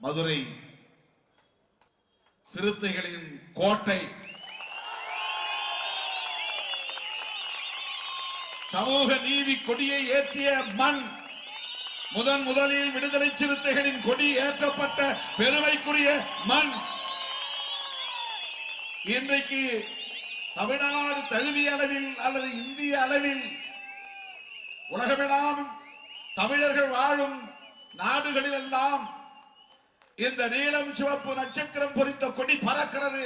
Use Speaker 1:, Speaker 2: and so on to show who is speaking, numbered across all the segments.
Speaker 1: மதுரை சிறுத்தைகளின் கோட்டை. சமூக நீதி கொடியை ஏற்றிய மண் முதன் முதலில் விடுதலை சிறுத்தைகளின் கொடி ஏற்றப்பட்ட பெருமைக்குரிய மண். இன்றைக்கு தமிழ்நாடு தழுவிய அளவில் அல்லது இந்திய அளவில் உலகமெல்லாம் தமிழர்கள் வாழும் நாடுகளில் எல்லாம் இந்த நீளம் சிவப்பு நட்சத்திரம் பொறித்த கொடி பறக்கிறது.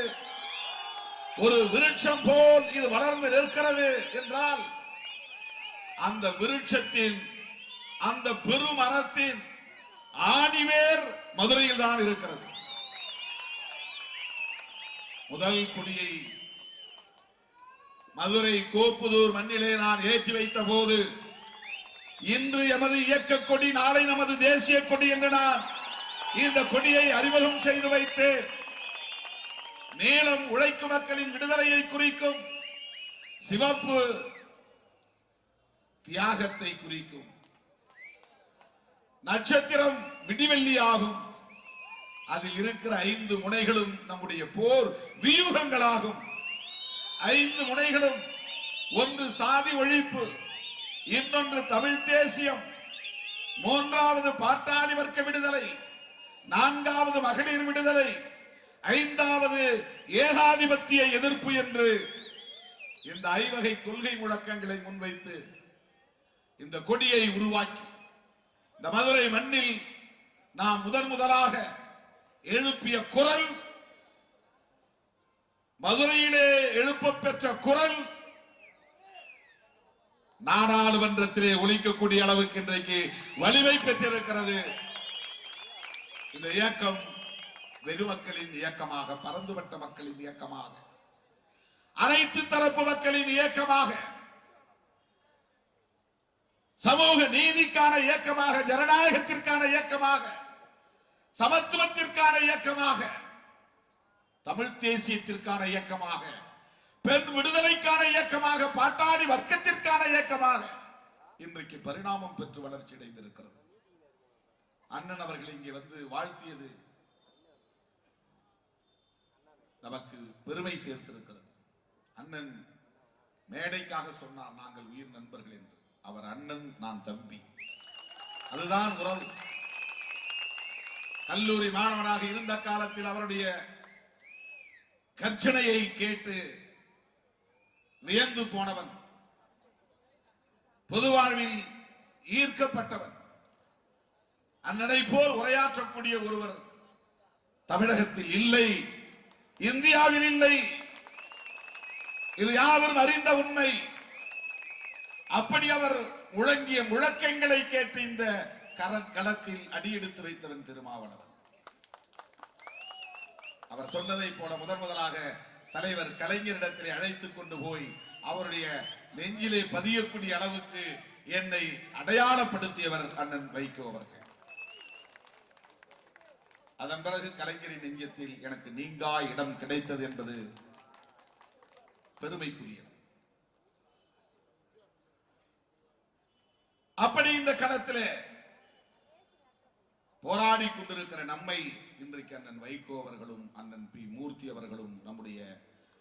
Speaker 1: ஒரு விருட்சம் போல் இது வளர்ந்து நிற்கிறது என்றால் அந்த விருட்சத்தின் அந்த பெருமரத்தின் ஆணிவேர் மதுரையில் தான் இருக்கிறது. முதல் கொடியை மதுரை கோப்புதூர் மண்ணிலே நான் ஏற்றி வைத்த போது இன்று எமது இயக்க கொடி நாளை நமது தேசிய கொடி என்று நான் இந்த கொடியை அறிமுகம் செய்து வைத்து நீளம் உழைக்கும் மக்களின் விடுதலையை குறிக்கும் சிவப்பு தியாகத்தை குறிக்கும். நட்சத்திரம் விடிவெள்ளி ஆகும் அதில் இருக்கிற ஐந்து முனைகளும் நம்முடைய போர் வியூகங்களாகும். ஐந்து முனைகளும் ஒன்று சாதி ஒழிப்பு இன்னொன்று தமிழ் தேசியம் மூன்றாவது பாட்டாளி வர்க்க விடுதலை நான்காவது மகளிர் விடுதலை ஐந்தாவது ஏகாதிபத்திய எதிர்ப்பு என்று இந்த ஐவகை கொள்கை முழக்கங்களை முன்வைத்து இந்த கொடியை உருவாக்கி இந்த மதுரை மண்ணில் நாம் முதன் முதலாக எழுப்பிய குரல் மதுரையிலே எழுப்ப பெற்ற குரல் நாடாளுமன்றத்திலே ஒழிக்கக்கூடிய அளவுக்கு இன்றைக்கு வலிமை பெற்றிருக்கிறது. இந்த இயக்கம் வெகு மக்களின் இயக்கமாக பரந்துபட்ட மக்களின் இயக்கமாக அனைத்து தரப்பு மக்களின் இயக்கமாக சமூக நீதிக்கான இயக்கமாக ஜனநாயகத்திற்கான இயக்கமாக சமத்துவத்திற்கான இயக்கமாக தமிழ் தேசியத்திற்கான இயக்கமாக பெண் விடுதலைக்கான இயக்கமாக பாட்டாளி வர்க்கத்திற்கான இயக்கமாக இன்றைக்கு பரிணாமம் பெற்று வளர்ச்சி அடைந்திருக்கிறது. அண்ணன் அவர்கள் இங்கே வந்து வாழ்த்தியது நமக்கு பெருமை சேர்த்திருக்கிறது. அண்ணன் மேடைக்காக சொன்னார் நாங்கள் உயிர் நண்பர்கள் என்று. அவர் அண்ணன் நான் தம்பி. அதுதான் உறவு. கல்லூரி மாணவனாக இருந்த காலத்தில் அவருடைய கர்ச்சனையை கேட்டு வியந்து போனவன் பொது வாழ்வில் ஈர்க்கப்பட்டவன். அன்னடை போல் உரையாற்றக்கூடிய ஒருவர் தமிழகத்தில் இல்லை இந்தியாவில் இல்லை. இது யாவரும் அறிந்த உண்மை. அப்படி அவர் முழங்கிய முழக்கங்களை கேட்டு இந்த களத்தில் அடியெடுத்து வைத்தவன் திருமாவளவன். அவர் சொன்னதை போல முதன் முதலாக தலைவர் கலைஞரிடத்திலே அழைத்துக் கொண்டு போய் அவருடைய நெஞ்சிலே பதியக்கூடிய அளவுக்கு என்னை அடையாளப்படுத்தியவர் அண்ணன் வைகோ அவர்கள். அதன் பிறகு கலைஞரின் நெஞ்சத்தில் எனக்கு நீங்கா இடம் கிடைத்தது என்பது பெருமைக்குரியது. அப்படி இந்த களத்திலே போராடி கொண்டிருக்கிற நம்மை இன்றைக்கு அண்ணன் வைகோ அவர்களும் அண்ணன் பி மூர்த்தி அவர்களும் நம்முடைய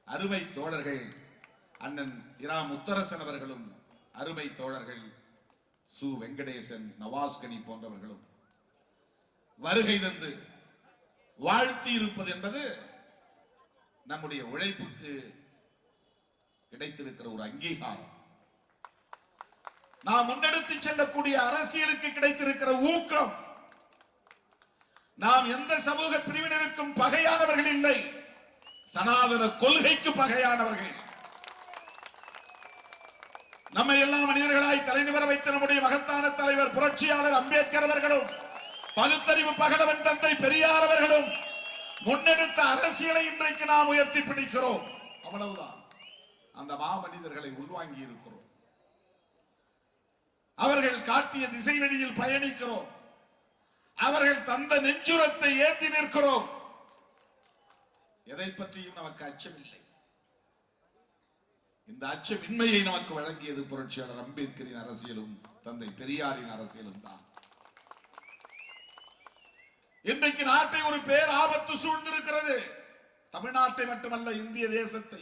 Speaker 1: அருமை தோழர்கள் அண்ணன் இரா முத்தரசன் அவர்களும் அருமை தோழர்கள் சு வெங்கடேசன் நவாஸ்கனி போன்றவர்களும் வருகை தந்து வாழ்த்தி இருப்பது என்பது நம்முடைய உழைப்புக்கு கிடைத்திருக்கிற ஒரு அங்கீகாரம். நாம் முன்னெடுத்து செல்லக்கூடிய அரசியலுக்கு கிடைத்திருக்கிற ஊக்கம். நாம் எந்த சமூக பிரிவினருக்கும் பகையானவர்கள் இல்லை. சனாதன கொள்கைக்கு பகையானவர்கள். நம்மை எல்லா மனிதர்களாய் தலைநிவர வைத்த நம்முடைய மகத்தான தலைவர் புரட்சியாளர் அம்பேத்கர் அவர்களும் பகுத்தறிவு பகலவன் தந்தை பெரியார் அவர்களும் முன்னெடுத்த அரசியலை இன்றைக்கு நாம் உயர்த்தி பிடிக்கிறோம். அவ்வளவுதான். அந்த மாமனிதர்களை உள்வாங்கி இருக்கிறோம். அவர்கள் காட்டிய திசை வழியில் பயணிக்கிறோம். அவர்கள் தந்த நெஞ்சுரத்தை ஏந்தி நிற்கிறோம். எதை பற்றியும் நமக்கு அச்சமில்லை. இந்த அச்சமின்மையை நமக்கு வழங்கியது புரட்சியாளர் அம்பேத்கரின் அரசியலும் தந்தை பெரியாரின் அரசியலும் தான். இன்றைக்கு நாட்டை ஒரு பேர் ஆபத்து சூழ்ந்திருக்கிறது. தமிழ்நாட்டை மட்டுமல்ல இந்திய தேசத்தை.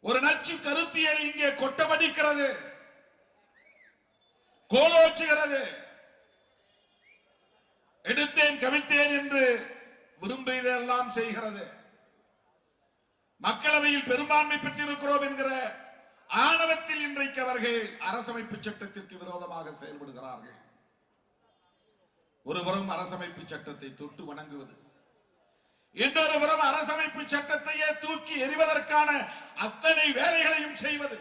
Speaker 1: ஒரு நச்சு கருத்தியல் இங்கே கொட்டமடிக்கிறது. கோலோச்சுகிறது. எடுத்தேன் கவிழ்த்தேன் என்று விரும்பியதெல்லாம் செய்கிறது. மக்களவையில் பெரும்பான்மை பெற்றிருக்கிறோம் என்கிற ஆணவத்தில் இன்றைக்கு அவர்கள் அரசமைப்பு சட்டத்திற்கு விரோதமாக செயல்படுகிறார்கள். ஒருபுறம் அரசமைப்பு சட்டத்தை தொட்டு வணங்குவது இன்னொரு புறம் அரசமைப்பு சட்டத்தையே தூக்கி எறிவதற்கான அத்தனை வேலைகளையும் செய்வது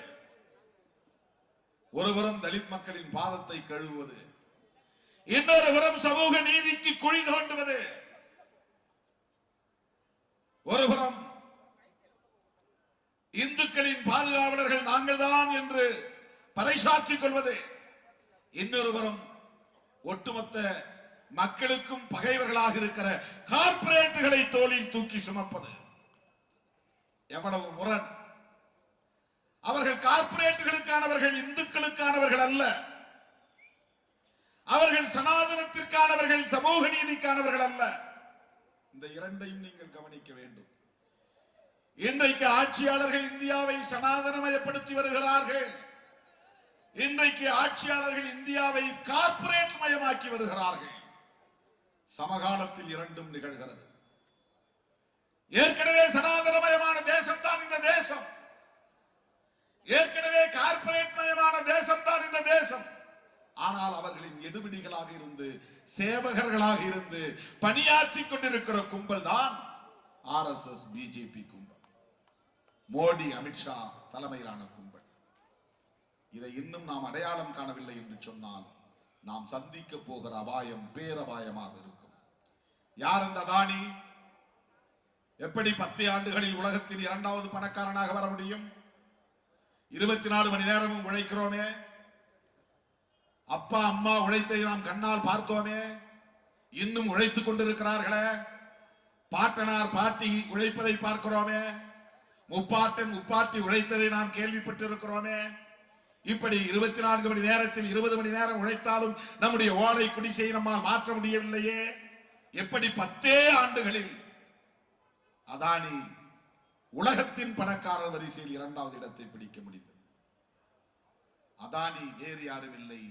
Speaker 1: ஒருபுறம் தலித் மக்களின் பாதத்தை கழுவுவது இன்னொரு புறம் சமூக நீதிக்கு குழி தோண்டுவது ஒருபுறம் இந்துக்களின் பாதுகாவலர்கள் நாங்கள்தான் என்று பறைசாற்றிக் கொள்வது இன்னொரு புறம் ஒட்டுமொத்த மக்களுக்கும் பகைவர்களாக இருக்கிற கார்பரேட்டுகளை தோளில் தூக்கி சுமப்பது. எவ்வளவு முரண். அவர்கள் கார்பரேட்டுகளுக்கானவர்கள் இந்துக்களுக்கானவர்கள் அல்ல. அவர்கள் சனாதனத்திற்கானவர்கள் சமூக நீதிக்கானவர்கள் அல்ல. இந்த இரண்டையும் நீங்கள் கவனிக்க வேண்டும். இன்றைக்கு ஆட்சியாளர்கள் இந்தியாவை சனாதனமயப்படுத்தி வருகிறார்கள். இன்றைக்கு ஆட்சியாளர்கள் இந்தியாவை கார்ப்பரேட் மயமாக்கி வருகிறார்கள். சமகாலத்தில் இரண்டும் நிகழ்கிறது. ஏற்கனவே சனாதனமயமான தேசம் தான் இந்த தேசம். ஏற்கனவே கார்ப்பரேட் மயமான தேசம் தான் இந்த தேசம். ஆனால் அவர்களின் எடுபிடிகளாக இருந்து சேவகர்களாக இருந்து பணியாற்றி கொண்டிருக்கிற கும்பல் தான் ஆர் எஸ் எஸ் பிஜேபி கும்பல். மோடி அமித்ஷா தலைமையிலான கும்பல். இதை இன்னும் நாம் அடையாளம் காணவில்லை என்று சொன்னால் நாம் சந்திக்க போகிற அபாயம் பேரபாயமாக இருக்கும். யார் இந்த அதானி எப்படி பத்து ஆண்டுகளில் உலகத்தின் இரண்டாவது பணக்காரனாக வர முடியும்? இருபத்தி நாலு மணி நேரமும் உழைக்கிறோமே. அப்பா அம்மா உழைத்தை நாம் கண்ணால் பார்த்தோமே. இன்னும் உழைத்துக் கொண்டிருக்கிறார்களே. பாட்டனார் பாட்டி உழைப்பதை பார்க்கிறோமே. முப்பாட்டன் முப்பாட்டி உழைத்ததை நாம் கேள்விப்பட்டிருக்கிறோமே. இப்படி இருபத்தி நான்கு மணி நேரத்தில் இருபது மணி நேரம் உழைத்தாலும் நம்முடைய ஓலை குடிசை நம்மால் மாற்ற முடியவில்லையே. எப்படி பத்தே ஆண்டுகளில் அதானி உலகத்தின் பணக்காரர் வரிசையில் இரண்டாவது இடத்தை பிடிக்க முடிந்தது. அதானி வேறு யாரும் இல்லை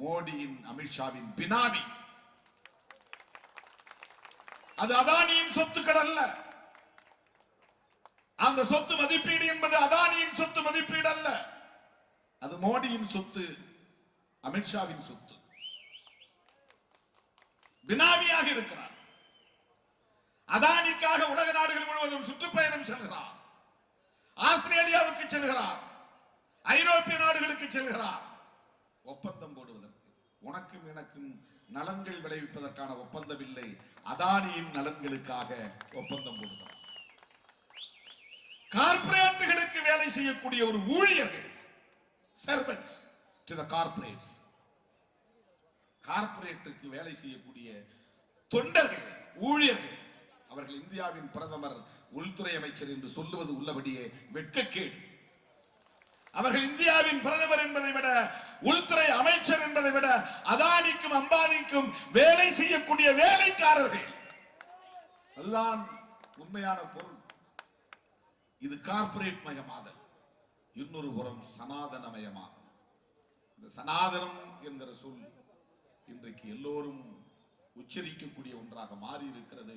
Speaker 1: மோடியின் அமித்ஷாவின் பினாமி அது அதானியின் சொத்துக்கள் அல்ல. அந்த சொத்து மதிப்பீடு என்பது அதானியின் சொத்து மதிப்பீடு அல்ல. அது மோடியின் சொத்து அமித்ஷாவின் சொத்து. பினாமியாக இருக்கிறார். அதானிக்காக உலக நாடுகள் முழுவதும் சுற்றுப்பயணம் செல்கிறார். ஆஸ்திரேலியாவுக்கு செல்கிறார். ஐரோப்பிய நாடுகளுக்கு செல்கிறார். ஒப்பந்தம் போடுவதற்கு. உனக்கும் எனக்கும் நலன்கள் விளைவிப்பதற்கான ஒப்பந்தம் இல்லை அதானியின் நலன்களுக்காக ஒப்பந்தம் போடுகிறார். கார்ப்பரேட்டுகளுக்கு வேலை செய்யக்கூடிய ஒரு ஊழியர்கள் சர்வன்ஸ் டு த கார்ப்பரேட்ஸ் கார்பரேட்டுக்கு வேலை செய்யக்கூடிய தொண்டர்கள் ஊழியர்கள். அவர்கள் இந்தியாவின் பிரதமர் உள்துறை அமைச்சர் என்று சொல்லுவது உள்ளபடியே வெட்கக்கேடு. அவர்கள் இந்தியாவின் பிரதமர் என்பதை விட உள்துறை அமைச்சர் என்பதை விட அதானிக்கும் அம்பானிக்கும் வேலை செய்யக்கூடிய வேலைக்காரர்கள். அதுதான் உண்மையான பொருள். இது கார்ப்பரேட் மயமாதல். இன்னொரு புறம் சனாதனமயமாதல். இந்த சனாதனம் என்கிற சொல் இன்றைக்கு எல்லோரும் உச்சரிக்கக்கூடிய ஒன்றாக மாறி இருக்கிறது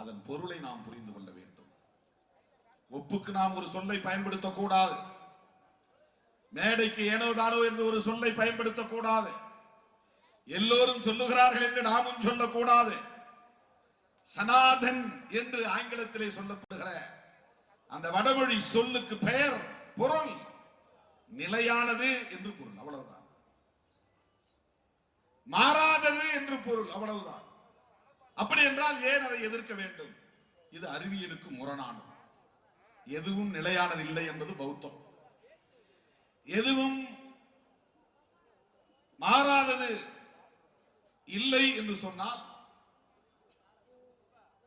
Speaker 1: அதன் பொருளை நாம் புரிந்து கொள்ள வேண்டும். ஒப்புக்கு நாம் ஒரு சொல்லை பயன்படுத்தக்கூடாது. மேடைக்கு ஏனோ தானோ என்று ஒரு சொல்லை பயன்படுத்தக்கூடாது. எல்லோரும் சொல்லுகிறார்கள் என்று நாமும் சொல்லக்கூடாது. சனாதன் என்று ஆங்கிலத்திலே சொல்லப்படுகிற அந்த வடமொழி சொல்லுக்கு பெயர் பொருள் நிலையானது என்று பொருள் அவ்வளவுதான். மாறாதது என்று பொருள் அவ்வளவுதான். அப்படி என்றால் ஏன் அதை எதிர்க்க வேண்டும்? இது அறிவியலுக்கு முரணானது. எதுவும் நிலையானது இல்லை என்பது பௌத்தம். எதுவும் மாறாதது இல்லை என்று சொன்னால்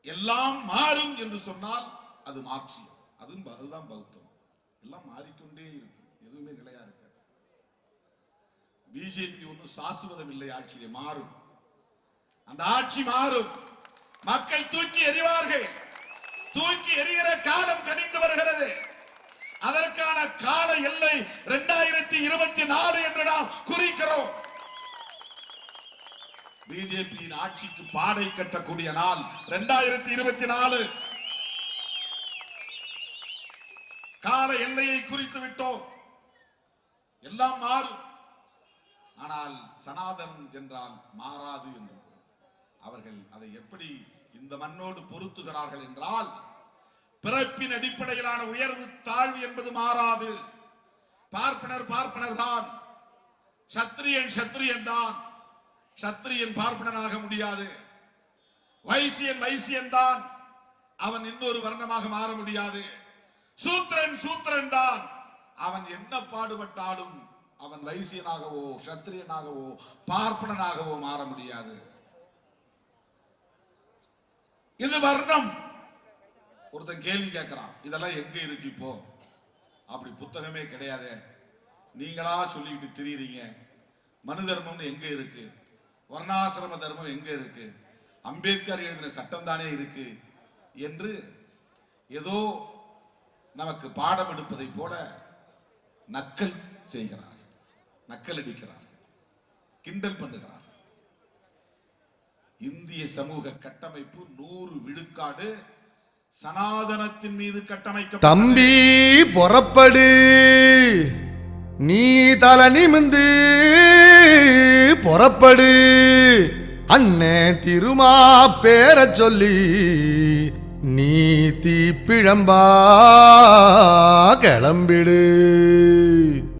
Speaker 1: எல்லாம் மாறும் என்று சொன்னால் அது மார்க்சியம். அதுவும் அதுதான் பௌத்தம். எல்லாம் மாறிக்கொண்டே இருக்கும். எதுவுமே நிலையா இருக்கு பிஜேபி ஒன்றும் சாசுவதம் இல்லை ஆட்சியை மாறும். அந்த ஆட்சி மாறும். மக்கள் தூக்கி எறிவார்கள். தூக்கி எறிகிற காலம் கணிந்து வருகிறது. அதற்கான கால எல்லை இரண்டாயிரத்தி இருபத்தி நாலு என்று நாம் குறிக்கிறோம். பிஜேபியின் ஆட்சிக்கு பாடை கட்டக்கூடிய நாள் இரண்டாயிரத்தி இருபத்தி நாலு. கால எல்லையை குறித்து விட்டோம். எல்லாம் மாறும். ஆனால் சனாதனம் என்றால் மாறாது என்று அவர்கள் அதை எப்படி இந்த மண்ணோடு பொருத்துகிறார்கள் என்றால் பிறப்பின் அடிப்படையிலான உயர்வு தாழ்வு என்பது மாறாது. பார்ப்பனர் பார்ப்பனர் தான் சத்திரியன் சத்திரியன் தான். சத்திரியன் பார்ப்பனனாக முடியாது. வைசியன் வைசியன் தான். அவன் இன்னொரு வர்ணமாக மாற முடியாது. சூத்திரன் சூத்திரன் தான். அவன் என்ன பாடுபட்டாலும் அவன் வைசியனாகவோ சத்திரியனாகவோ பார்ப்பனனாகவோ மாற முடியாது. இது வர்ணம். ஒருத்தன் கேள்வி கேட்கிறான் இதெல்லாம் எங்க இருக்கு இப்போ? அப்படி புத்தகமே கிடையாது. நீங்களா சொல்லிக்கிட்டு தெரியுறீங்க. மனு தர்மம்னு எங்க இருக்கு? வர்ணாசிரம தர்மம் எங்க இருக்கு? அம்பேத்கர் எழுதின சட்டம் தானே இருக்கு? என்று ஏதோ நமக்கு பாடம் எடுப்பதை போல நக்கல் செய்கிறார். நக்கல் அடிக்கிறார் கிண்டல் பண்ணுகிறார் இந்திய சமூக கட்டமைப்பு நூறு விழுக்காடு சனாதனத்தின் மீது கட்டமைக்க
Speaker 2: தம்பி புறப்படு. நீ தல நிமிந்து புறப்படு. அண்ணே திருமா பேரச் சொல்லி நீ தீப்பிழம்பா கிளம்பிடு.